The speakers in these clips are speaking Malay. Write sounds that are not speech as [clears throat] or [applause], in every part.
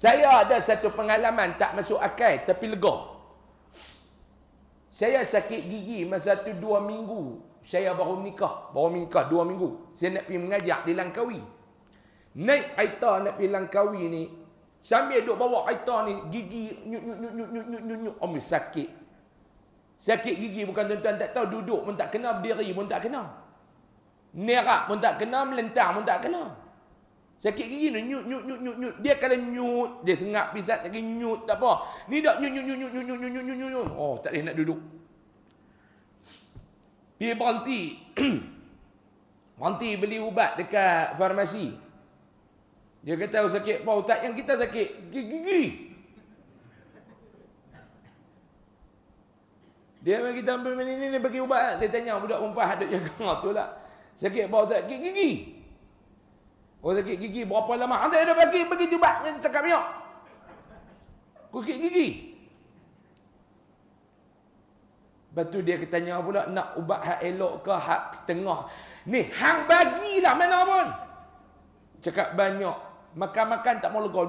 Saya ada satu pengalaman tak masuk akal tapi lega. Saya sakit gigi masa tu dua minggu. Saya baru nikah. Baru nikah dua minggu. Saya nak pergi mengajar di Langkawi. Naik aita nak pergi Langkawi ni. Sambil duk bawa aita ni. Gigi nyut nyut nyut nyut nyut nyut nyut nyut. Om sakit. Sakit gigi bukan tuan-tuan tak tahu. Duduk pun tak kena. Berdiri pun tak kena. Nerak pun tak kena. Melentang pun tak kena. Sakit gigi ni nyut nyut nyut nyut nyut. Dia kalau nyut, dia sengak pisat lagi nyut tak apa. Ni dak nyut nyut nyut nyut nyut nyut nyut nyut nyut nyut. Oh, tak boleh nak duduk. Dia berhenti. berhenti beli ubat dekat farmasi. Dia kata oh, sakit apa tak yang kita sakit gigi. Dia bagi kita ambil ni ni bagi ubat. Dia tanya budak perempuan duk jaga tu lah. Sakit apa tak gigi. Oh sakit gigi berapa lama? Anda ada bagi bagi jubah yang cakap minyak. Sakit gigi. Lepas tu dia tanya pula nak ubat hak elok ke hak setengah. Ni hang bagilah mana pun. Cakap banyak. Makan-makan tak mau lega.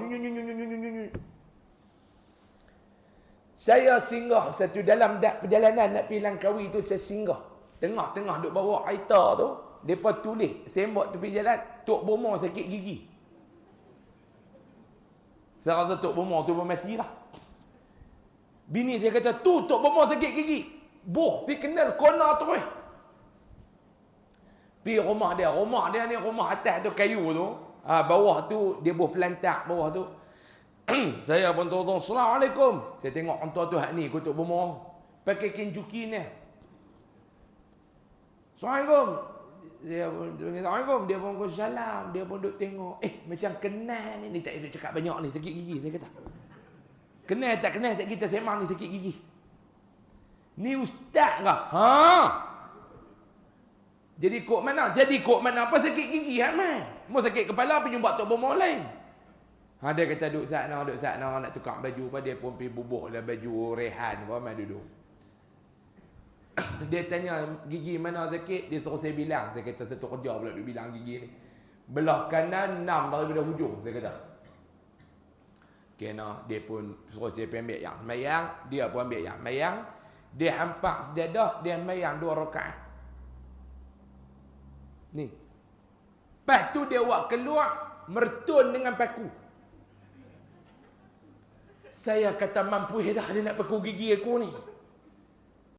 Saya singgah satu dalam perjalanan nak pergi Langkawi tu saya singgah. Tengah-tengah duk bawa aita tu. Mereka tulis, sembok tepi jalan, Tok Bomo sakit gigi. Saya rasa Tok Bomo tu pun matilah. Bini dia kata, tu Tok Bomo sakit gigi. Boh, si kenal kona tu eh. Pergi rumah dia. Rumah dia ni rumah atas tu kayu tu. Ha, bawah tu dia buah pelantak bawah tu. [clears throat] saya pun tolong Assalamualaikum. Saya tengok orang tu hak ni kutuk bomo. Pakai kinjuki ni. Assalamualaikum dia pun Assalamualaikum. Dia pun salam. Dia pun duk tengok eh macam kenal ni. Ni tak duk cakap banyak ni sakit gigi saya kata. Kenal tak kenal tak kita sembang ni sakit gigi. Ni ustaz ke ha? Jadi kok mana? Jadi kok mana apa sakit gigi ha mai mau sakit kepala pergi jumpa tok bomo lain? Ha dia kata duk sana duk sana nak tukar baju apa dia pun pergi bubuh lah baju rehan apa mai duduk dia tanya gigi mana sakit dia suruh saya bilang. Saya kata satu kerja pula dia bilang gigi ni. Belah kanan enam daripada hujung saya kata. Kena dia pun suruh saya ambil yang mayang dia pun ambil yang mayang dia hampak sedadah dia mayang dua rakaat. Ni. Lepas tu dia buat keluar mertun dengan paku. Saya kata mampu dah dia nak paku gigi aku ni